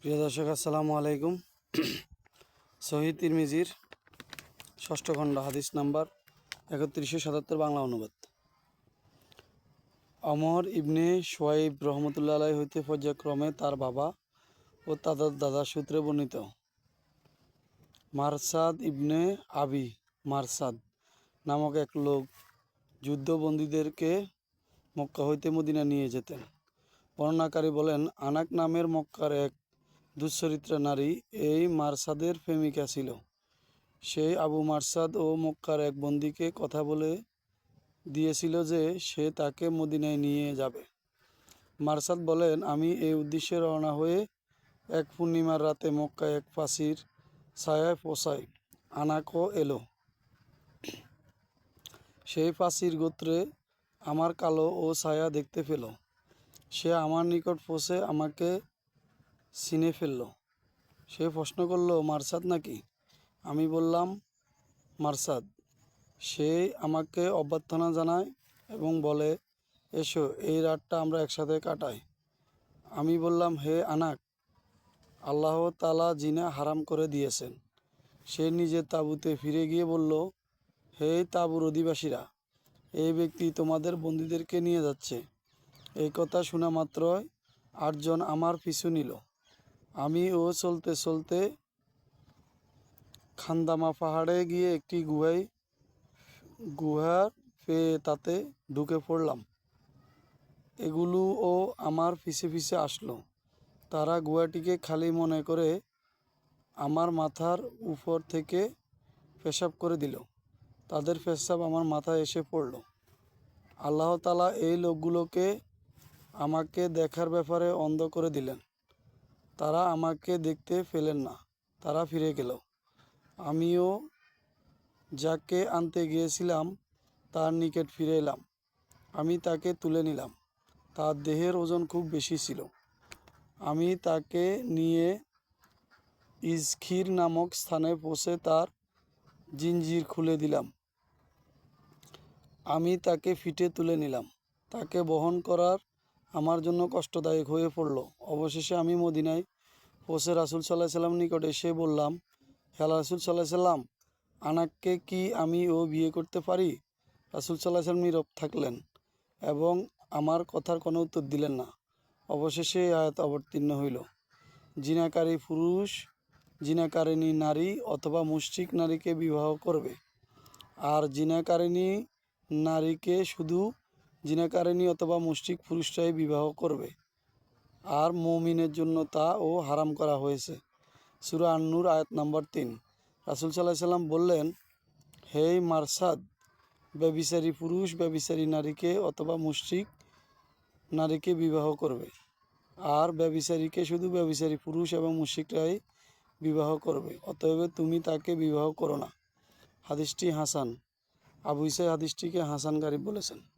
প্রিয় দর্শক, আসসালামু আলাইকুম। শহীদ তিরমিজির ষষ্ঠ খণ্ড, হাদিস নাম্বার একত্রিশশো সাতাত্তর, বাংলা অনুবাদ। অমর ইবনে সোয়াইব রহমতুল্লাহ আলাই হইতে পর্যায়ক্রমে তার বাবা ও তাদের দাদা সূত্রে বর্ণিত। মারসাদ ইবনে আবি মারসাদ নামক এক লোক যুদ্ধবন্দীদেরকে মক্কা হইতে মদিনা নিয়ে যেতেন। বর্ণনাকারী বলেন, আনাক নামের মক্কার এক দুশ্চরিত্রা নারী এই মারসাদের প্রেমিকা ছিল। সেই আবু মারসাদ ও মক্কার এক বন্দিকে কথা বলে দিয়েছিল যে সে তাকে মদিনায় নিয়ে যাবে। মারসাদ বলেন, আমি এই উদ্দেশ্যে রওনা হয়ে এক পূর্ণিমার রাতে মক্কায় এক ফাঁসির ছায়ায় পোষাই আনাকো এলো। সেই ফাঁসির গোত্রে আমার কালো ও ছায়া দেখতে পেল। সে আমার নিকট পৌঁছে আমাকে চিনে ফেলল। সে প্রশ্ন করল, মারসাদ নাকি? আমি বললাম, মারসাদ। সে আমাকে অভ্যর্থনা জানায় এবং বলে, এসো, এই রাতটা আমরা একসাথে কাটাই। আমি বললাম, হে আনাক, আল্লাহ তালা জিনা হারাম করে দিয়েছেন। সে নিজের তাঁবুতে ফিরে গিয়ে বলল, হে তাঁবুর অধিবাসীরা, এই ব্যক্তি তোমাদের বন্দীদেরকে নিয়ে যাচ্ছে। এই কথা শোনা মাত্রই আটজন আমার পিছু নিল। আমি ও চলতে চলতে খান্দামা পাহাড়ে গিয়ে একটি গুহায়, গুহার পেয়ে তাতে ঢুকে পড়লাম। এগুলোও আমার পিছে পিছে আসলো। তারা গুহাটিকে খালি মনে করে আমার মাথার উপর থেকে পেশাব করে দিল। তাদের পেশাব আমার মাথায় এসে পড়ল। আল্লাহ তালা এই লোকগুলোকে আমাকে দেখার ব্যাপারে অন্ধ করে দিলেন। তারা আমাকে দেখতে পেলেন না, তারা ফিরে গেল। আমিও যাকে আনতে গিয়েছিলাম, তার নিকট ফিরে এলাম। আমি তাকে তুলে নিলাম। তার দেহের ওজন খুব বেশি ছিল। আমি তাকে নিয়ে ইজখির নামক স্থানে পৌঁছে তার জিঞ্জির খুলে দিলাম। আমি তাকে ফিটে তুলে নিলাম। তাকে বহন করার আমার জন্য কষ্টদায়ক হয়ে পড়ল। অবশেষে আমি মদিনায় পৌঁছে রাসুল সাল্লাহ সাল্লাম নিকট এসে বললাম হ্যাঁ রাসুল সাল্লাহ সাল্লাম, আনাককে কি আমি ও বিয়ে করতে পারি? রাসুল সাল্লাহ সাল্লাম নীরব থাকলেন এবং আমার কথার কোনো উত্তর দিলেন না। অবশেষে আয়াত অবতীর্ণ হইল। জিনাকারী পুরুষ, জিনাকারিণী নারী অথবা মুষ্টিক নারীকে বিবাহ করবে। আর জিনাকারিণী নারীকে শুধু জিনাকারিণী অথবা মুষ্টিক পুরুষরাই বিবাহ করবে। আর মৌমিনের জন্য তা ও হারাম করা হয়েছে। সুরা আন্নুর, আয়াত নম্বর তিন। রাসুল সাল্লাহ সাল্লাম বললেন, হে মারসাদ, ব্যবিচারী পুরুষ, ব্যবিচারী নারীকে অথবা মুষ্টিক নারীকে বিবাহ করবে। আর ব্যবিচারীকে শুধু ব্যবিচারী পুরুষ এবং মুশিকরাই বিবাহ করবে। অতএব তুমি তাকে বিবাহ করো না। হাদিসটি হাসান। আবু ইসাই হাদিসটিকে হাসান গারিব বলেছেন।